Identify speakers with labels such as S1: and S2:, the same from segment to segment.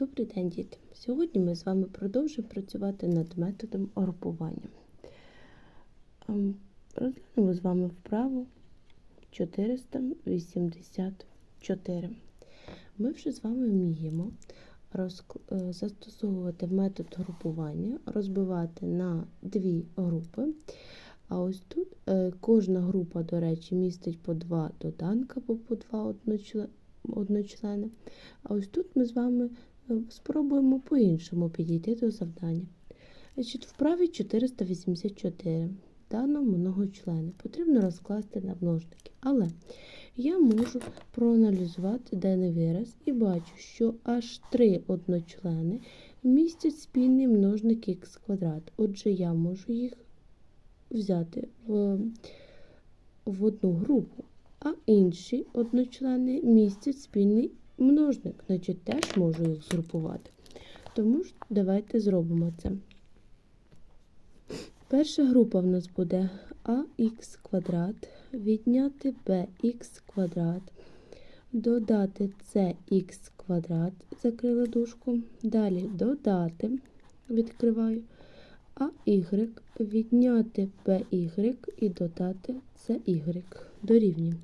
S1: Добрий день, діти! Сьогодні ми з вами продовжуємо працювати над методом групування. Ем, Розглянемо з вами вправу 484. Ми вже з вами вміємо е, застосовувати метод групування, розбивати на дві групи. А ось тут е, кожна група, до речі, містить по два доданка або по два одночлени. А ось тут ми з вами спробуємо по-іншому підійти до завдання. Значить, вправі 484 дано многочлени. Потрібно розкласти на множники. Але я можу проаналізувати даний вираз і бачу, що аж три одночлени містять спільний множник х квадрат. Отже, я можу їх взяти в, в одну групу, а інші одночлени містять спільний множник, значить теж можу їх згрупувати. Тому ж давайте зробимо це. Перша група в нас буде ax квадрат, відняти bx квадрат, додати cx квадрат, закрили дужку, далі додати, відкриваю, а відняти by і додати cy дорівнює.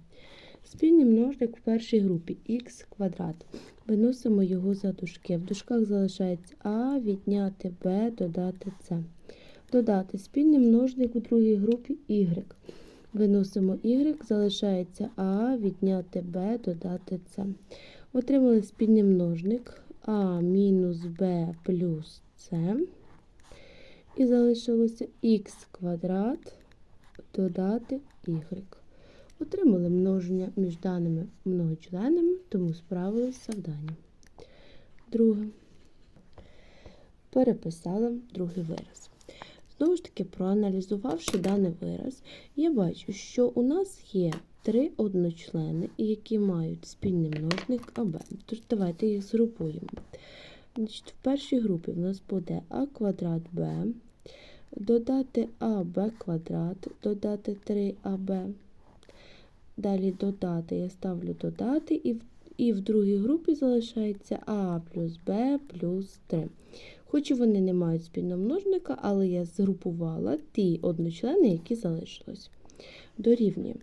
S1: Спільний множник в першій групі х квадрат. Виносимо його за дужки. В дужках залишається а, відняти b, додати c. Додати спільний множник у другій групі y. Виносимо y, залишається а, відняти b, додати c. Отримали спільний множник а мінус b плюс c. І залишилося х квадрат додати y. Отримали множення між даними многочленами, тому справилися з завданням. Друге. Переписали другий вираз. Знову ж таки, проаналізувавши даний вираз, я бачу, що у нас є три одночлени, які мають спільний множник АБ. Тож давайте їх згрупуємо. Значить, В першій групі в нас буде А квадрат Б, додати АБ квадрат, додати 3АБ. Далі додати, я ставлю додати, і в, і в другій групі залишається А плюс Б плюс 3. Хоч і вони не мають спільного множника, але я згрупувала ті одночлени, які залишились. Дорівнює.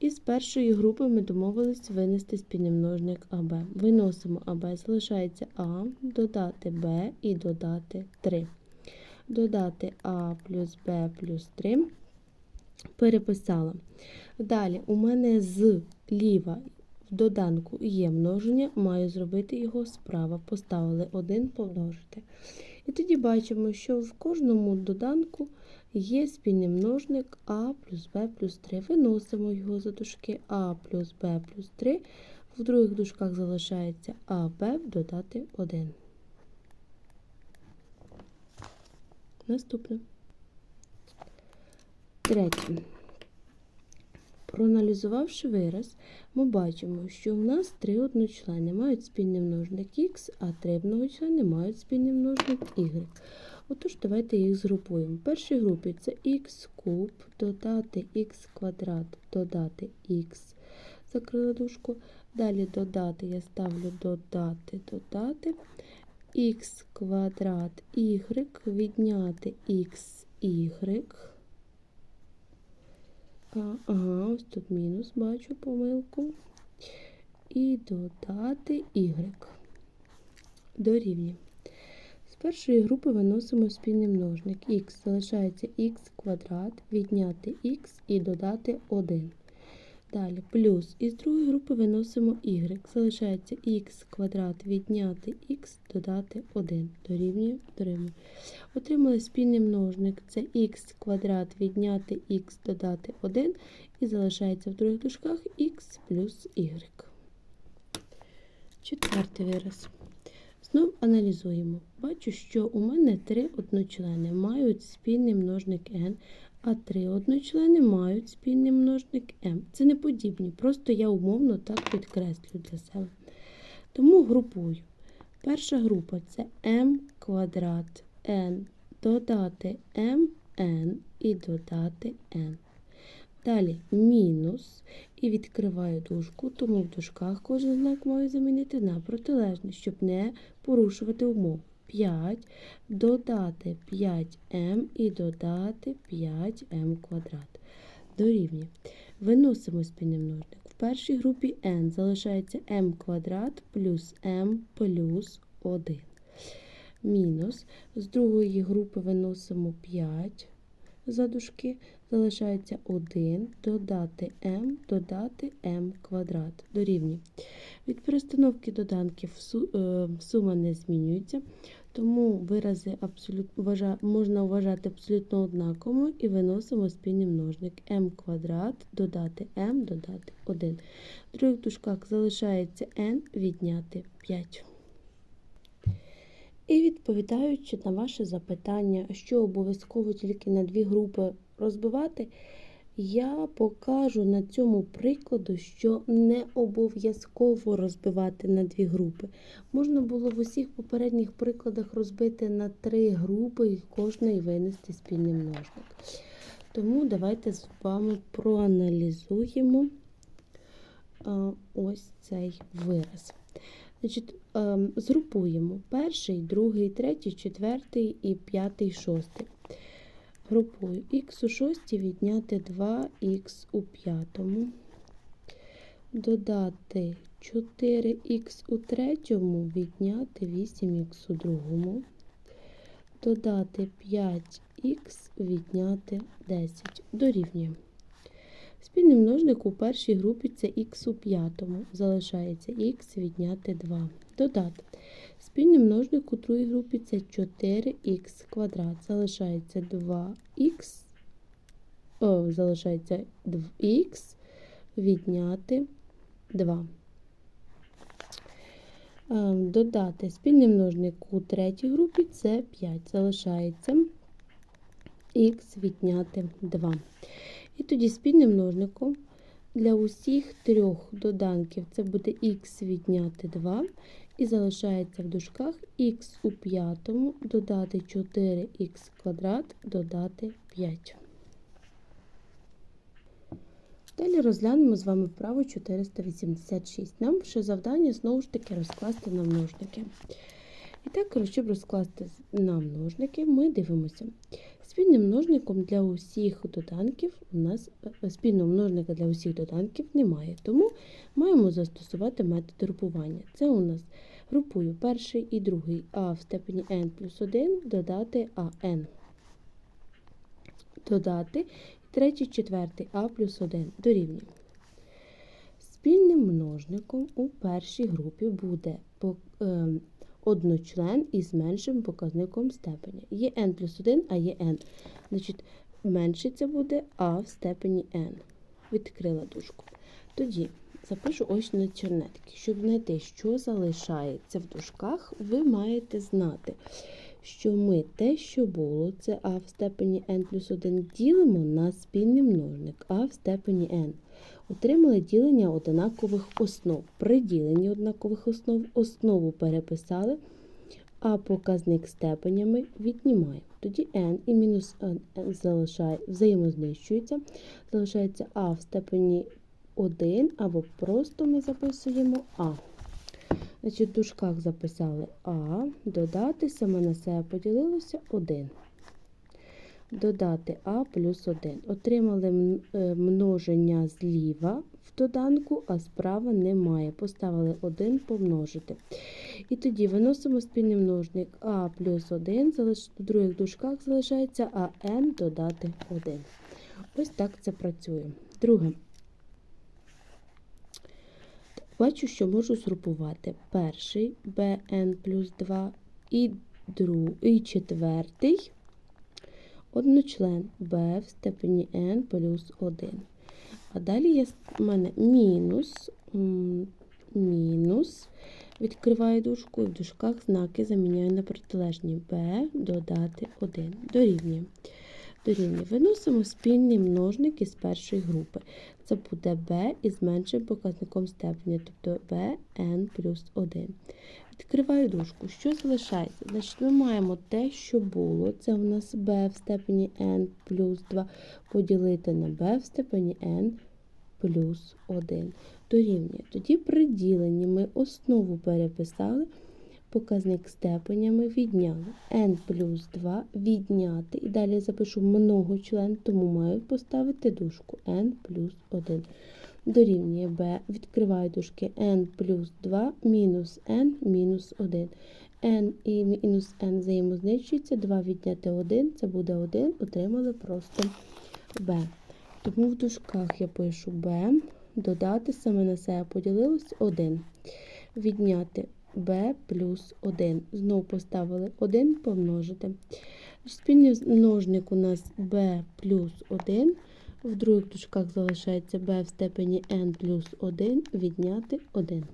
S1: Із першої групи ми домовились винести спільний множник АБ. Виносимо АБ, залишається А, додати Б і додати 3. Додати А плюс Б плюс 3. Переписала. Далі, у мене зліва в доданку є множення, маю зробити його справа. Поставили 1 помножити. І тоді бачимо, що в кожному доданку є спільний множник А плюс Б плюс 3. Виносимо його за дужки А плюс Б плюс 3. В других дужках залишається АБ додати 1. Наступне. Третє. Проаналізувавши вираз, ми бачимо, що в нас три одночлени мають спільний множник х, а три многочлени мають спільний множник y. Отож, давайте їх згрупуємо. В першій групі це х куб, додати х квадрат, додати х, закрили дужку. Далі додати, я ставлю додати, додати, х квадрат y, відняти х y. Ага, ось тут мінус бачу помилку. І додати y. Дорівнює. З першої групи виносимо спільний множник. х залишається х квадрат, відняти х і додати 1. Далі плюс. Із другої групи виносимо y. Залишається х квадрат, відняти х, додати 1. Дорівнює, дорівнює. Отримали спільний множник. Це х квадрат, відняти х, додати 1. І залишається в других дужках х плюс y. Четвертий вираз. Знов аналізуємо. Бачу, що у мене три одночлени мають спільний множник n, а три одночлени мають спільний множник m. Це не подібні, просто я умовно так підкреслю для себе. Тому групую. Перша група це m квадрат n, додати mn і додати n. Далі мінус і відкриваю дужку, тому в дужках кожен знак маю замінити на протилежний, щоб не порушувати умову. 5 додати 5m і додати 5m квадрат. Дорівнює. Виносимо спільний множник. В першій групі n залишається m квадрат плюс m плюс 1. Мінус. З другої групи виносимо 5 за дужки. Залишається 1 додати m, додати m квадрат. Дорівнює. Від перестановки доданків е, сума не змінюється, тому вирази абсолютно можна вважати абсолютно однаковими і виносимо спільний множник m квадрат додати m додати 1. В других дужках залишається n відняти 5. І відповідаючи на ваше запитання, що обов'язково тільки на дві групи розбивати, я покажу на цьому прикладу, що не обов'язково розбивати на дві групи. Можна було в усіх попередніх прикладах розбити на три групи і кожної винести спільний множник. Тому давайте з вами проаналізуємо ось цей вираз. Значить, ем, згрупуємо перший, другий, третій, четвертий і п'ятий, шостий. Групую х у шостій відняти 2х у п'ятому. Додати 4х у третьому, відняти 8х у другому. Додати 5х, відняти 10. Дорівнює. Спільний множник у першій групі це х у п'ятому. Залишається х відняти 2. Додати. Спільний множник у другій групі це 4х квадрат. Залишається 2х. О, залишається х відняти 2. Ем, Додати спільний множник у третій групі це 5. Залишається х відняти 2. І тоді спільним множником для усіх трьох доданків це буде х відняти 2. І залишається в дужках х у п'ятому, додати 4х квадрат, додати 5. Далі розглянемо з вами вправу 486. Нам ще завдання знову ж таки розкласти на множники. І так, щоб розкласти на множники, ми дивимося. Спільним множником для усіх доданків у нас е, спільного множника для усіх доданків немає, тому маємо застосувати метод групування. Це у нас групую перший і другий а в степені n плюс 1 додати ан. Додати третій, четвертий а плюс 1 дорівнює. Спільним множником у першій групі буде ем, одночлен із меншим показником степеня. Є n плюс 1, а є n. Значить, менше це буде а в степені n. Відкрила дужку. Тоді запишу ось на чернетки. Щоб знайти, що залишається в дужках, ви маєте знати, що ми те, що було, це а в степені n плюс 1 ділимо на спільний множник а в степені n. Отримали ділення однакових основ. При діленні однакових основ основу переписали, а показник степенями віднімаємо. Тоді n і мінус n залишає, взаємознищуються. Залишається а в степені 1, або просто ми записуємо а. Значить, в дужках записали а, додати саме на себе поділилося 1 додати А плюс 1. Отримали е, множення зліва в доданку, а справа немає. Поставили 1 помножити. І тоді виносимо спільний множник А плюс 1, залиш... в других дужках залишається АН додати 1. Ось так це працює. Друге. Бачу, що можу згрупувати перший bn плюс 2 і, друг... і четвертий одночлен b в степені n плюс 1. А далі є в мене мінус, мінус, відкриваю дужку і в дужках знаки заміняю на протилежні b додати 1. Дорівнює. Дорівнює. Виносимо спільний множник із першої групи. Це буде b із меншим показником степеня, тобто bn плюс 1. Відкриваю дужку. Що залишається? Значить, ми маємо те, що було. Це у нас b в степені n плюс 2 поділити на b в степені n плюс 1. Дорівнює. Тоді при діленні ми основу переписали, показник степенями відняли. n плюс 2 відняти. І далі запишу многочлен, тому маю поставити дужку n плюс 1 дорівнює b, відкриваю дужки n плюс 2 мінус n мінус 1. n і мінус n взаємознищуються, 2 відняти 1, це буде 1, отримали просто b. Тому в дужках я пишу b, додати саме на себе поділилось 1. Відняти b плюс 1. Знову поставили 1 помножити. Спільний множник у нас b плюс 1. В других дужках залишається b в степені n плюс 1 відняти 1.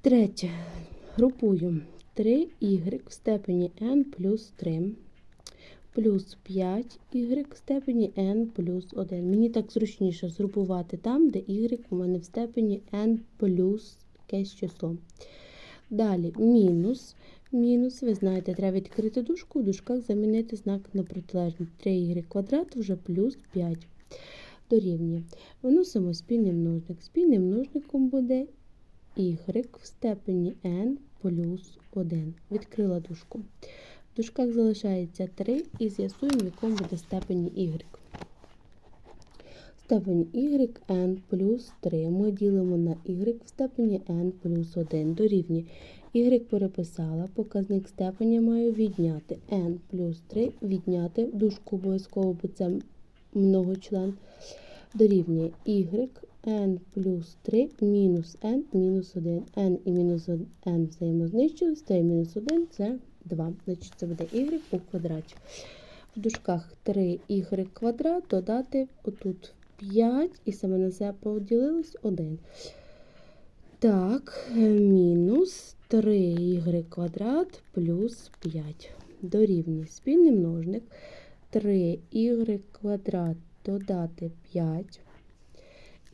S1: Третє. Групую 3y в степені n плюс 3 плюс 5y в степені n плюс 1. Мені так зручніше згрупувати там, де y у мене в степені n плюс якесь число. Далі мінус. Мінус, ви знаєте, треба відкрити дужку, у дужках замінити знак на протилежний 3y квадрат вже плюс 5 дорівнює. Виносимо спільний множник. Спільним множником буде y в степені n плюс 1. Відкрила дужку. В дужках залишається 3 і з'ясуємо, в якому буде степені y. Степень y n плюс 3 ми ділимо на y в степені n плюс 1 дорівнює. Y переписала, показник степеня маю відняти n плюс 3 відняти, дужку обов'язково, бо це многочлен, дорівнює y n плюс 3 мінус n мінус 1. n і мінус n взаємознищились, 3 мінус 1 це 2. Значить, це буде y у квадраті. В дужках 3y квадрат додати отут 5, і саме на себе поділилось 1. Так, мінус 3y квадрат плюс 5. Дорівнює спільний множник 3y квадрат додати 5.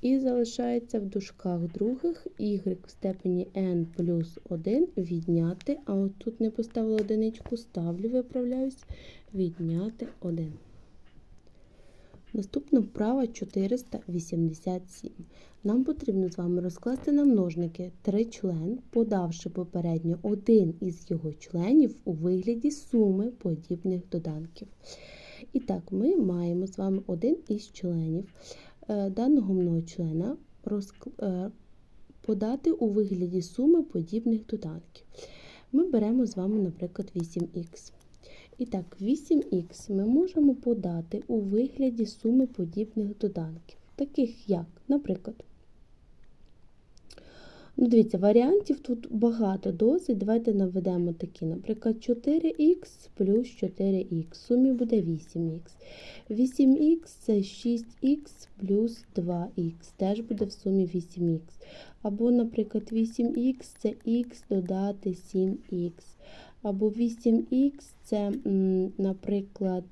S1: І залишається в дужках других y в степені n плюс 1 відняти, а от тут не поставила одиничку, ставлю, виправляюсь, відняти 1. Наступна вправа 487. Нам потрібно з вами розкласти на множники три член, подавши попередньо один із його членів у вигляді суми подібних доданків. І так, ми маємо з вами один із членів даного многочлена е, подати у вигляді суми подібних доданків. Ми беремо з вами, наприклад, 8х. І так, 8х ми можемо подати у вигляді суми подібних доданків, таких як, наприклад, ну, дивіться, варіантів тут багато досить. Давайте наведемо такі, наприклад, 4х плюс 4х, в сумі буде 8х. 8х це 6х плюс 2х, теж буде в сумі 8х. Або, наприклад, 8х це х додати 7х. Або 8х це, наприклад,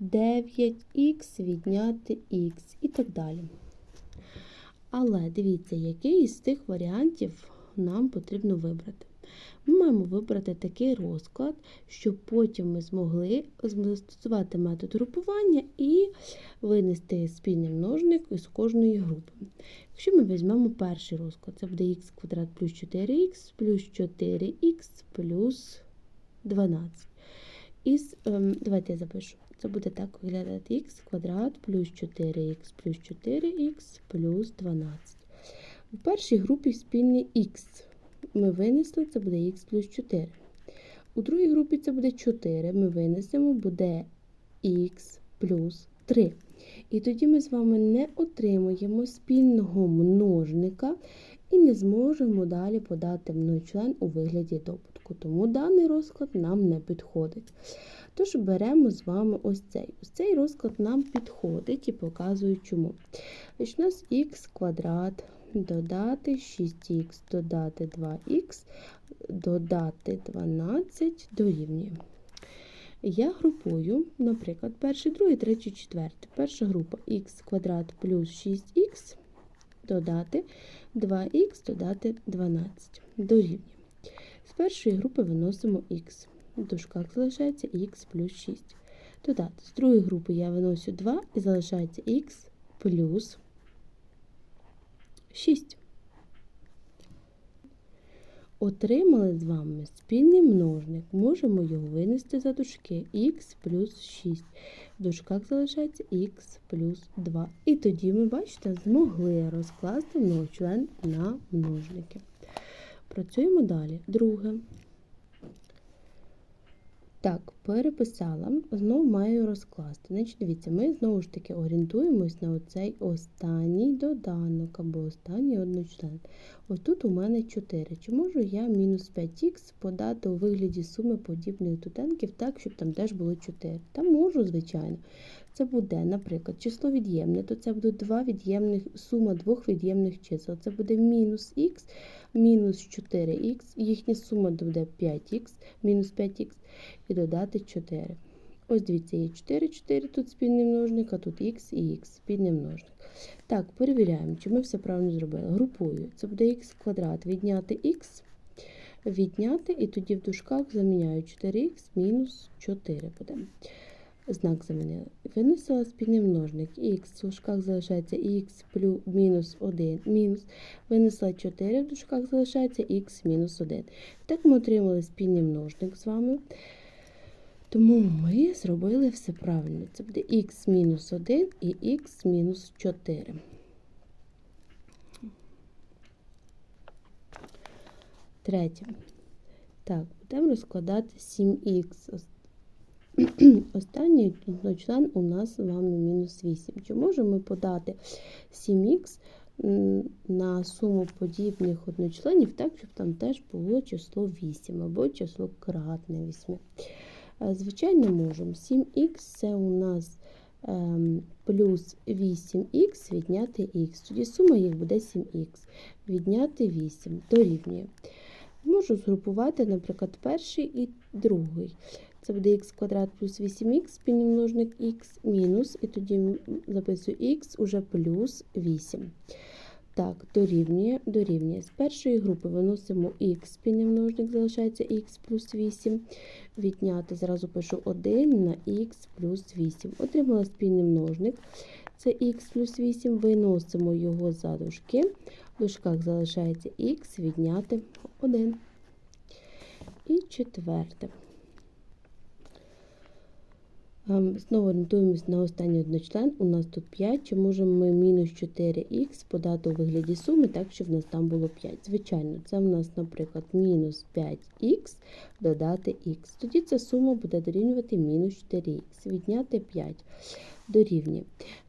S1: 9х відняти х і так далі. Але дивіться, який із цих варіантів нам потрібно вибрати. Ми маємо вибрати такий розклад, щоб потім ми змогли застосувати метод групування і винести спільний множник із кожної групи. Якщо ми візьмемо перший розклад, це буде х квадрат плюс 4х плюс 4х плюс 12. Із, ем, Давайте я запишу. Це буде так виглядати х квадрат плюс 4х плюс 4х плюс 12. В першій групі спільний х. Ми винесли, це буде х плюс 4. У другій групі це буде 4. Ми винесемо, буде х плюс 3. І тоді ми з вами не отримуємо спільного множника і не зможемо далі подати многочлен у вигляді добутку. Тому даний розклад нам не підходить. Тож беремо з вами ось цей. Ось цей розклад нам підходить і показую чому. Значить, У нас х квадрат додати 6х, додати 2х, додати 12 дорівнює. Я групую, наприклад, перший, другий, третій, четвертий. Перша група х квадрат плюс 6х додати 2х додати 12. Дорівнює. З першої групи виносимо х. В дужках залишається х плюс 6. Додати. З другої групи я виношу 2 і залишається х плюс 6. Отримали з вами спільний множник. Можемо його винести за дужки х плюс 6. В дужках залишається х плюс 2. І тоді ми, бачите, змогли розкласти многочлен на множники. Працюємо далі. Друге. Так, переписала, знову маю розкласти. Значить, дивіться, ми знову ж таки орієнтуємось на оцей останній доданок або останній одночлен. Ось тут у мене 4. Чи можу я мінус 5х подати у вигляді суми подібних доданків так, щоб там теж було 4? Та можу, звичайно. Це буде, наприклад, число від'ємне, то це буде два від'ємних, сума двох від'ємних чисел. Це буде мінус х, мінус 4х, їхня сума буде 5х, мінус 5х і додати 4. Ось дивіться, є 4, 4 тут спільний множник, а тут х і х, спільний множник. Так, перевіряємо, чи ми все правильно зробили. Групую. Це буде х квадрат, відняти х, відняти, і тоді в дужках заміняю 4х мінус 4 буде. Знак замінили. Винесла спільний множник. х в дужках залишається х плюс мінус 1 мінус. Винесла 4, в дужках залишається х мінус 1. Так ми отримали спільний множник з вами. Тому ми зробили все правильно. Це буде х мінус 1 і х мінус 4. Третє. Так, будемо розкладати 7х. Останній член у нас з вами мінус 8. Чи можемо ми подати 7х на суму подібних одночленів, так, щоб там теж було число 8 або число кратне 8? Звичайно, можемо. 7х це у нас ем, плюс 8х відняти х. Тоді сума їх буде 7х. Відняти 8 дорівнює. Можу згрупувати, наприклад, перший і другий. Це буде х квадрат плюс 8х, спільний х мінус, і тоді записую х уже плюс 8. Так, дорівнює, дорівнює. З першої групи виносимо х, спільний множник залишається х плюс 8. Відняти, зразу пишу 1 на х плюс 8. Отримала спільний множник. Це х плюс 8, виносимо його за дужки. В дужках залишається х, відняти 1. І четверте. Знову орієнтуємось на останній одночлен. У нас тут 5. Чи можемо ми мінус 4х подати у вигляді суми, так, щоб в нас там було 5? Звичайно, це в нас, наприклад, мінус 5х додати х. Тоді ця сума буде дорівнювати мінус 4х. Відняти 5 дорівнює.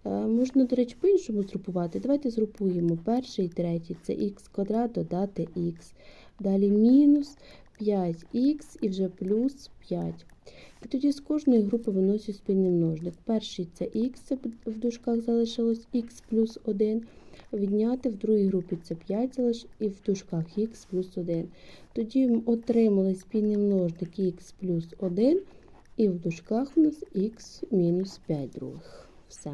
S1: Можна, до речі, по-іншому згрупувати. Давайте згрупуємо перший і третій. Це х квадрат додати х. Далі мінус 5х і вже плюс 5. І тоді з кожної групи виносять спільний множник. Перший це х, в дужках залишилось х плюс 1. Відняти в другій групі це 5 і в дужках х плюс 1. Тоді отримали спільний множник х плюс 1, і в дужках у нас х мінус 5 других. Все.